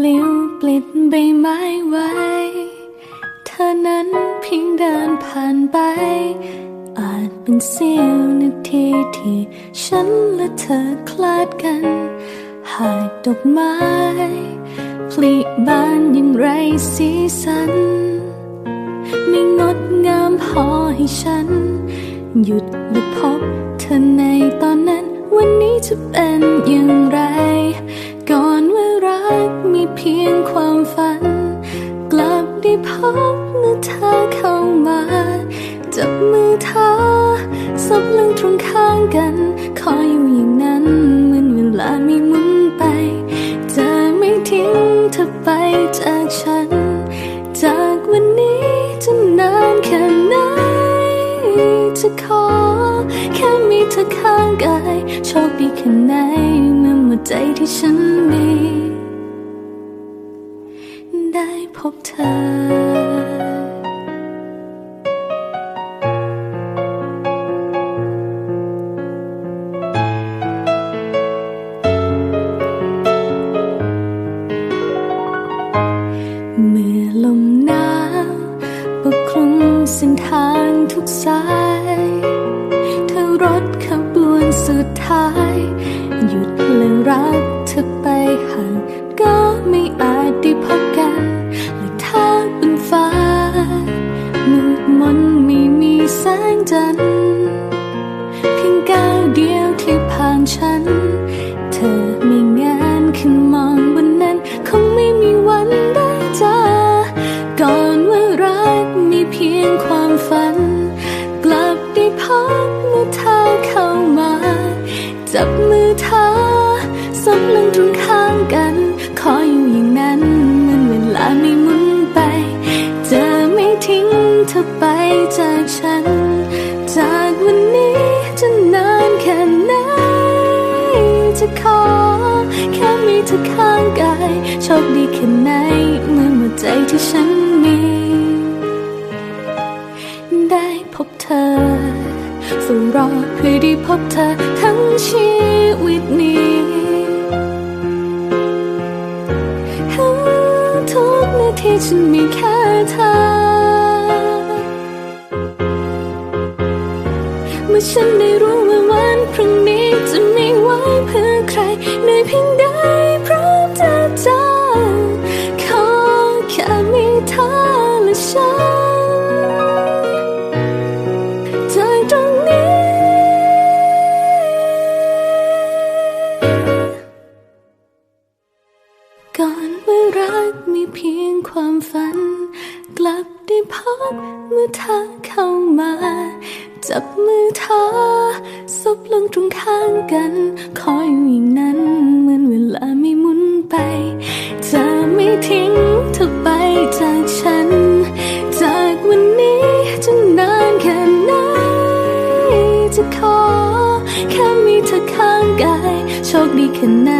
ปลิวปลิดใบไม้ไว้ เธอนั้นเพียงเดินผ่านไป อาจเป็นเสี้ยวนาทีที่ฉันและเธอคลาดกัน หากดอกไม้ผลิบานอย่างไรสีสัน ไม่งดงามพอให้ฉัน หยุดและพบเธอในตอนนั้น วันนี้จะเป็นอย่างไร บเมื่อเธอเข้ามา จับมือเธอซบลงตรงข้างกัน คอยอยู่อย่างนั้นเหมือนเวลาไม่หมุนไป จะไม่ทิ้งเธอไปจากฉัน จากวันนี้จะนานแค่ไหนจะขอ แค่มีเธอข้างกายโชคดีแค่ไหนเมื่อหมดใจที่ฉันมี ได้พบเธอ เส้นทางทุกสาย เธอรถขบวนสุดท้าย หยุดและรักเธอไปห่างก็ไม่อาจได้พบกันและถ้าบนฟ้า มืดมนไม่มีแสงจันทร์เพียงก้าวเดียวที่ผ่านฉัน เมื่อเธอเข้ามา จับมือเธอซบลงตรงข้างกัน ขออยู่อย่างนั้นเหมือนเวลาไม่หมุนไปจะไม่ทิ้งเธอไปจากฉัน จากวันนี้จะนานแค่ไหนจะขอ แค่มีเธอข้างกายโชคดีแค่ไหนเมื่อหมดใจที่ฉันมี ได้พบเธอทั้งชีวิตนี้ทุกนาทีฉันมีแค่เธอ เมื่อฉันได้รู้ว่าวันพรุ่งนี้ บเมื่อเธอเข้ามา จับมือเธอซบลงตรงข้างกัน คอยอยู่อย่างนั้นเหมือนเวลาไม่หมุนไป จะไม่ทิ้งเธอไปจากฉัน จากวันนี้จะนานแค่ไหนจะขอ แค่มีเธอข้างกายโชคดีแค่ไหน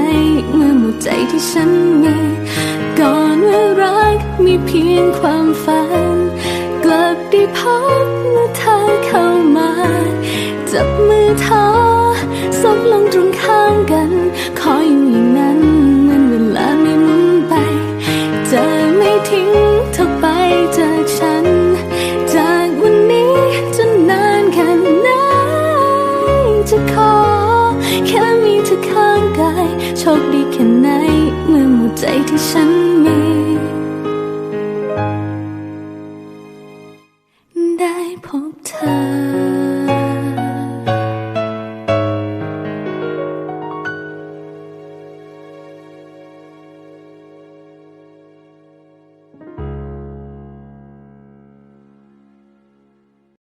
เมื่อหมดใจที่ฉันมีก่อนว่ารักมีเพียงความฝัน้พบเมื่อเธอเข้ามา จับมือเธอซบลงตรงข้างกัน คอยอย่างนั้นเหมือนเวลาไม่หมุนไป เธอไม่ทิ้งเธอ ได้พบเธอ